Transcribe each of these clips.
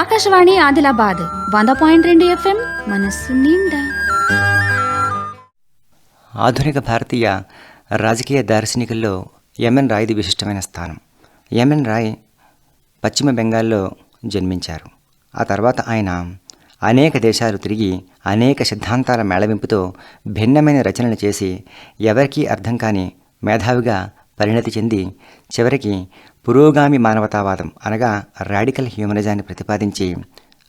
ఆకాశవాణి ఆదిలాబాద్ వంద పాయింట్ రెండు ఎఫ్ఎం మనస్సు నిండా. ఆధునిక భారతీయ రాజకీయ దార్శనికుల్లో ఎంఎన్ రాయ్ది విశిష్టమైన స్థానం. ఎంఎన్ రాయ్ పశ్చిమ బెంగాల్లో జన్మించారు. ఆ తర్వాత ఆయన అనేక దేశాలు తిరిగి అనేక సిద్ధాంతాల మేళవింపుతో భిన్నమైన రచనలు చేసి ఎవరికీ అర్థం కాని మేధావిగా పరిణతి చెంది చివరికి పురోగామి మానవతావాదం అనగా రాడికల్ హ్యూమనిజాన్ని ప్రతిపాదించి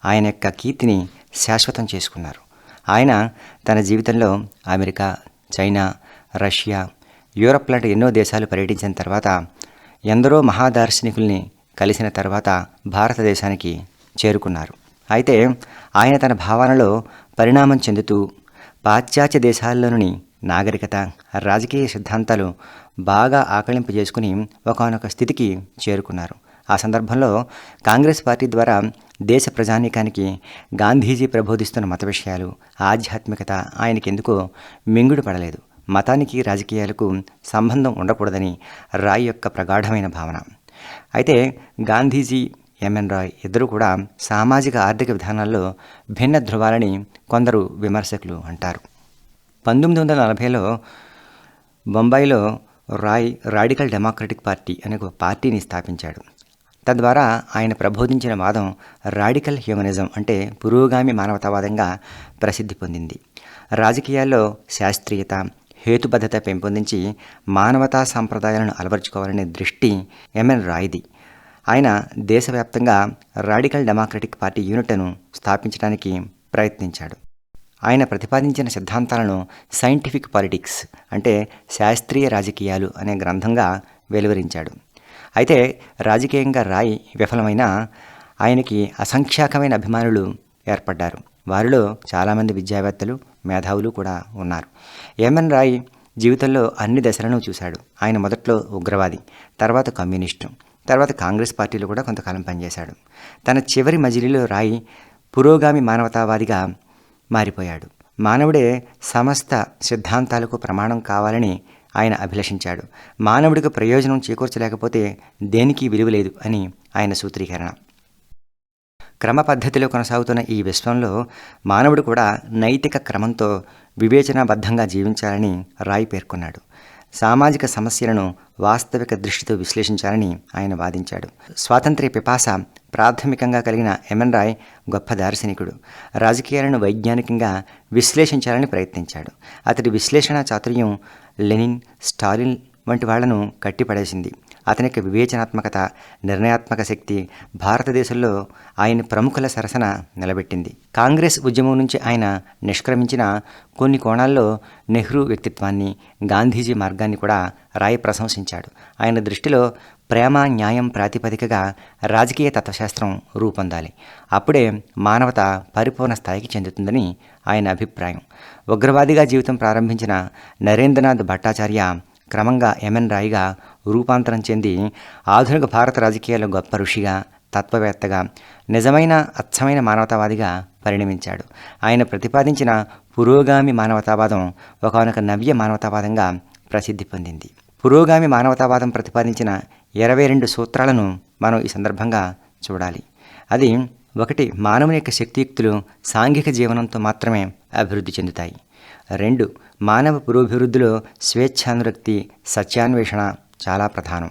ఆయన యొక్క కీర్తిని శాశ్వతం చేసుకున్నారు. ఆయన తన జీవితంలో అమెరికా చైనా రష్యా యూరప్ లాంటి ఎన్నో దేశాలు పర్యటించిన తర్వాత ఎందరో మహాదార్శనికుల్ని కలిసిన తర్వాత భారతదేశానికి చేరుకున్నారు. అయితే ఆయన తన భావనలో పరిణామం చెందుతూ పాశ్చాత్య దేశాల్లోని నాగరికత రాజకీయ సిద్ధాంతాలు బాగా ఆకళింపు చేసుకుని ఒకనొక స్థితికి చేరుకున్నారు. ఆ సందర్భంలో కాంగ్రెస్ పార్టీ ద్వారా దేశ ప్రజానీకానికి గాంధీజీ ప్రబోధిస్తున్న మత విషయాలు ఆధ్యాత్మికత ఆయనకెందుకో మింగుడు పడలేదు. మతానికి రాజకీయాలకు సంబంధం ఉండకూడదని రాయ్ యొక్క ప్రగాఢమైన భావన. అయితే గాంధీజీ ఎంఎన్ రాయ్ ఇద్దరు కూడా సామాజిక ఆర్థిక విధానాల్లో భిన్న ధృవాలని కొందరు విమర్శకులు అంటారు. పంతొమ్మిది వందల నలభైలో బొంబాయిలో రాయ్ రాడికల్ డెమోక్రటిక్ పార్టీ అనే ఒక పార్టీని స్థాపించాడు. తద్వారా ఆయన ప్రబోధించిన వాదం రాడికల్ హ్యూమనిజం అంటే పురోగామి మానవతావాదంగా ప్రసిద్ధి పొందింది. రాజకీయాల్లో శాస్త్రీయత హేతుబద్ధత పెంపొందించి మానవతా సాంప్రదాయాలను అలవర్చుకోవాలనే దృష్టి ఎంఎన్ రాయ్ది. ఆయన దేశవ్యాప్తంగా రాడికల్ డెమోక్రటిక్ పార్టీ యూనిట్ను స్థాపించడానికి ప్రయత్నించాడు. ఆయన ప్రతిపాదించిన సిద్ధాంతాలను సైంటిఫిక్ పాలిటిక్స్ అంటే శాస్త్రీయ రాజకీయాలు అనే గ్రంథంగా వెలువరించాడు. అయితే రాజకీయంగా రాయ్ విఫలమైన ఆయనకి అసంఖ్యాకమైన అభిమానులు ఏర్పడ్డారు. వారిలో చాలామంది విద్యావేత్తలు మేధావులు కూడా ఉన్నారు. ఎంఎన్ రాయ్ జీవితంలో అన్ని దశలను చూశాడు. ఆయన మొదట్లో ఉగ్రవాది తర్వాత కమ్యూనిస్టు తర్వాత కాంగ్రెస్ పార్టీలో కూడా కొంతకాలం పనిచేశాడు. తన చివరి మజిలీలో రాయ్ పురోగామి మానవతావాదిగా మారిపోయాడు. మానవుడే సమస్త సిద్ధాంతాలకు ప్రమాణం కావాలని ఆయన అభిలషించాడు. మానవుడికి ప్రయోజనం చేకూర్చలేకపోతే దేనికి విలువ లేదు అని ఆయన సూత్రీకరణ. క్రమ పద్ధతిలో కొనసాగుతున్న ఈ విశ్వంలో మానవుడు కూడా నైతిక క్రమంతో వివేచనాబద్ధంగా జీవించాలని రాయ్ పేర్కొన్నాడు. సామాజిక సమస్యలను వాస్తవిక దృష్టితో విశ్లేషించాలని ఆయన వాదించాడు. స్వాతంత్ర్య పిపాస ప్రాథమికంగా కలిగిన ఎమన్ రాయ్ గొప్ప దార్శనికుడు. రాజకీయాలను వైజ్ఞానికంగా విశ్లేషించాలని ప్రయత్నించాడు. అతడి విశ్లేషణ చాతుర్యం లెనిన్ స్టాలిన్ వంటి వాళ్ళను కట్టిపడేసింది. అతని యొక్క వివేచనాత్మకత నిర్ణయాత్మక శక్తి భారతదేశంలో ఆయన ప్రముఖుల సరసన నిలబెట్టింది. కాంగ్రెస్ ఉద్యమం నుంచి ఆయన నిష్క్రమించిన కొన్ని కోణాల్లో నెహ్రూ వ్యక్తిత్వాన్ని గాంధీజీ మార్గాన్ని కూడా రాయ్ ప్రశంసించాడు. ఆయన దృష్టిలో ప్రేమ న్యాయం ప్రాతిపదికగా రాజకీయ తత్వశాస్త్రం రూపొందాలి. అప్పుడే మానవత పరిపూర్ణ స్థాయికి చెందుతుందని ఆయన అభిప్రాయం. ఉగ్రవాదిగా జీవితం ప్రారంభించిన నరేంద్రనాథ్ భట్టాచార్య క్రమంగా ఎంఎన్ రాయ్గా రూపాంతరం చెంది ఆధునిక భారత రాజకీయాల్లో గొప్ప ఋషిగా తత్వవేత్తగా నిజమైన అచ్చమైన మానవతావాదిగా పరిణమించాడు. ఆయన ప్రతిపాదించిన పురోగామి మానవతావాదం ఒకనొక నవ్య మానవతావాదంగా ప్రసిద్ధి పొందింది. పురోగామి మానవతావాదం ప్రతిపాదించిన ఇరవై రెండు సూత్రాలను మనం ఈ సందర్భంగా చూడాలి. అది ఒకటి మానవుని యొక్క శక్తియుక్తులు సాంఘిక జీవనంతో మాత్రమే అభివృద్ధి చెందుతాయి. రెండు మానవ పురోభివృద్ధిలో స్వేచ్ఛానురక్తి సత్యాన్వేషణ చాలా ప్రధానం.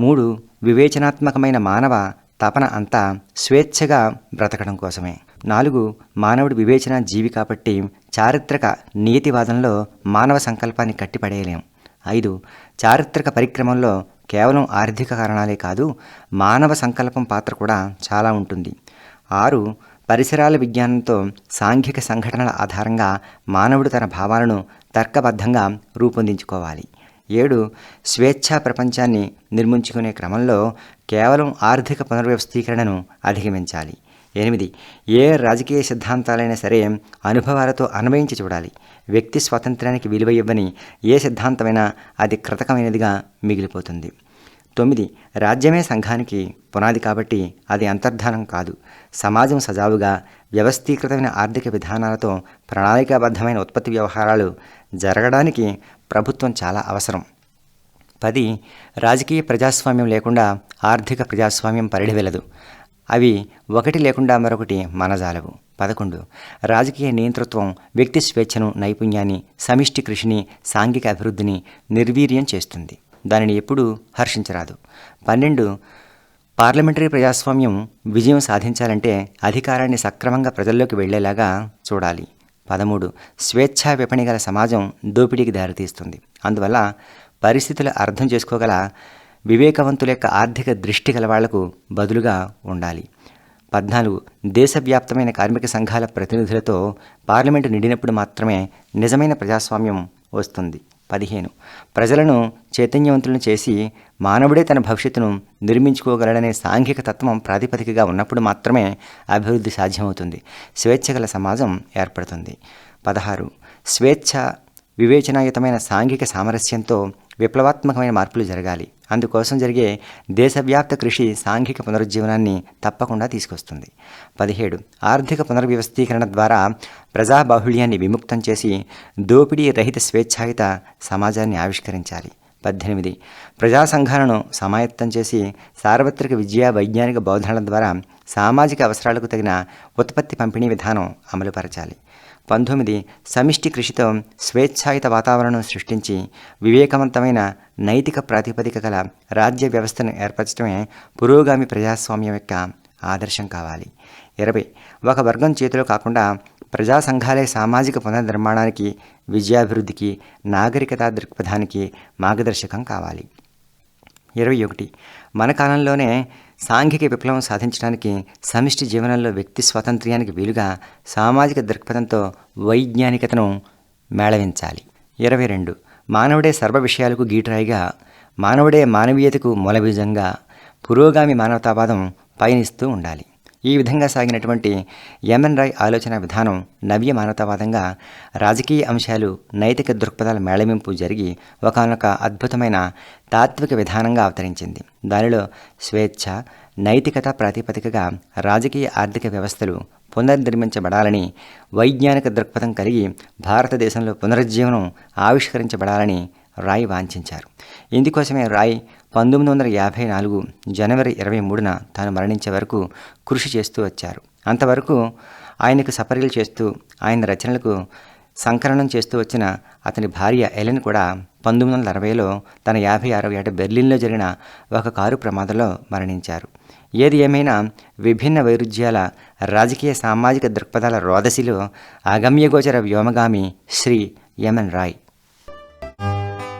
మూడు వివేచనాత్మకమైన మానవ తపన అంతా స్వేచ్ఛగా బ్రతకడం కోసమే. నాలుగు మానవుడి వివేచన జీవి కాబట్టి చారిత్రక నీతివాదంలో మానవ సంకల్పాన్ని కట్టిపడేయలేం. ఐదు చారిత్రక పరిక్రమంలో కేవలం ఆర్థిక కారణాలే కాదు మానవ సంకల్పం పాత్ర కూడా చాలా ఉంటుంది. ఆరు పరిసరాల విజ్ఞానంతో సాంఘిక సంఘటనల ఆధారంగా మానవుడు తన భావాలను తర్కబద్ధంగా రూపొందించుకోవాలి. ఏడు స్వేచ్ఛా ప్రపంచాన్ని నిర్మించుకునే క్రమంలో కేవలం ఆర్థిక పునర్వ్యవస్థీకరణను అధిగమించాలి. ఎనిమిది ఏ రాజకీయ సిద్ధాంతాలైనా సరే అనుభవాలతో అన్వయించి చూడాలి. వ్యక్తి స్వాతంత్ర్యానికి విలువ ఇవ్వని ఏ సిద్ధాంతమైనా అది కృతకమైనదిగా మిగిలిపోతుంది. తొమ్మిది రాజ్యమే సంఘానికి పునాది కాబట్టి అది అంతర్ధానం కాదు. సమాజం సజావుగా వ్యవస్థీకృతమైన ఆర్థిక విధానాలతో ప్రణాళికాబద్ధమైన ఉత్పత్తి వ్యవహారాలు జరగడానికి ప్రభుత్వం చాలా అవసరం. పది రాజకీయ ప్రజాస్వామ్యం లేకుండా ఆర్థిక ప్రజాస్వామ్యం పరిడివెలదు. అవి ఒకటి లేకుండా మరొకటి మనజాలవు. పదకొండు రాజకీయ నియంతృత్వం వ్యక్తి స్వేచ్ఛను నైపుణ్యాన్ని సమిష్టి కృషిని సాంఘిక అభివృద్ధిని నిర్వీర్యం చేస్తుంది. దానిని ఎప్పుడూ హర్షించరాదు. పన్నెండు పార్లమెంటరీ ప్రజాస్వామ్యం విజయం సాధించాలంటే అధికారాన్ని సక్రమంగా ప్రజల్లోకి వెళ్ళేలాగా చూడాలి. పదమూడు స్వేచ్ఛా విపణి గల సమాజం దోపిడీకి దారితీస్తుంది. అందువల్ల పరిస్థితులు అర్థం చేసుకోగల వివేకవంతుల యొక్క ఆర్థిక దృష్టి గల వాళ్ళకు బదులుగా ఉండాలి. పద్నాలుగు దేశవ్యాప్తమైన కార్మిక సంఘాల ప్రతినిధులతో పార్లమెంటు నిండినప్పుడు మాత్రమే నిజమైన ప్రజాస్వామ్యం వస్తుంది. పదిహేను. ప్రజలను చైతన్యవంతులను చేసి మానవుడే తన భవిష్యత్తును నిర్మించుకోగలడనే సాంఘిక తత్వం ప్రాతిపదికగా ఉన్నప్పుడు మాత్రమే అభివృద్ధి సాధ్యమవుతుంది. స్వేచ్ఛ గల సమాజం ఏర్పడుతుంది. పదహారు. స్వేచ్ఛ వివేచనాయుతమైన సాంఘిక సామరస్యంతో విప్లవాత్మకమైన మార్పులు జరగాలి. అందుకోసం జరిగే దేశవ్యాప్త కృషి సాంఘిక పునరుజ్జీవనాన్ని తప్పకుండా తీసుకొస్తుంది. పదిహేడు. ఆర్థిక పునర్వ్యవస్థీకరణ ద్వారా ప్రజాబాహుళ్యాన్ని విముక్తం చేసి దోపిడీ రహిత స్వేచ్ఛాయుత సమాజాన్ని ఆవిష్కరించాలి. పద్దెనిమిది. ప్రజా సంఘాలను సమాయత్తం చేసి సార్వత్రిక విద్యా వైజ్ఞానిక బోధనల ద్వారా సామాజిక అవసరాలకు తగిన ఉత్పత్తి పంపిణీ విధానం అమలుపరచాలి. పంతొమ్మిది సమిష్టి కృషితో స్వేచ్ఛాయుత వాతావరణం సృష్టించి వివేకవంతమైన నైతిక ప్రాతిపదిక గల రాజ్య వ్యవస్థను ఏర్పరచడమే పురోగామి ప్రజాస్వామ్యం యొక్క ఆదర్శం కావాలి. ఇరవై ఒక వర్గం చేతిలో కాకుండా ప్రజా సంఘాలే సామాజిక పునర్నిర్మాణానికి విద్యాభివృద్ధికి నాగరికతా దృక్పథానికి మార్గదర్శకం కావాలి. ఇరవై ఒకటి మన కాలంలోనే సాంఘిక విప్లవం సాధించడానికి సమిష్టి జీవనంలో వ్యక్తి స్వాతంత్ర్యానికి వీలుగా సామాజిక దృక్పథంతో వైజ్ఞానికతను మేళవించాలి. ఇరవై రెండు. మానవుడే సర్వ విషయాలకు గీటురాయిగా మానవుడే మానవీయతకు మూలబీజంగా పురోగామి మానవతావాదం పయనిస్తూ ఉండాలి. ఈ విధంగా సాగినటువంటి ఎంఎన్ రాయ్ ఆలోచన విధానం నవ్య మానవతావాదంగా రాజకీయ అంశాలు నైతిక దృక్పథాల మేళవింపు జరిగి ఒకనొక అద్భుతమైన తాత్విక విధానంగా అవతరించింది. దానిలో స్వేచ్ఛ నైతికత ప్రాతిపదికగా రాజకీయ ఆర్థిక వ్యవస్థలు పునర్నిర్మించబడాలని వైజ్ఞానిక దృక్పథం కలిగి భారతదేశంలో పునరుజ్జీవనం ఆవిష్కరించబడాలని రాయ్ వాంఛించారు. ఇందుకోసమే రాయ్ పంతొమ్మిది వందల యాభై నాలుగు జనవరి ఇరవై మూడున తాను మరణించే వరకు కృషి చేస్తూ వచ్చారు. అంతవరకు ఆయనకు సపర్యలు చేస్తూ ఆయన రచనలకు సంకలనం చేస్తూ వచ్చిన అతని భార్య ఎలెన్ కూడా పంతొమ్మిది వందల అరవైలో తన యాభై ఆరవ ఏట బెర్లిన్లో జరిగిన ఒక కారు ప్రమాదంలో మరణించారు. ఏది ఏమైనా విభిన్న వైరుధ్యాల రాజకీయ సామాజిక దృక్పథాల రోదసిలో అగమ్యగోచర వ్యోమగామి శ్రీ యమన్ రాయ్.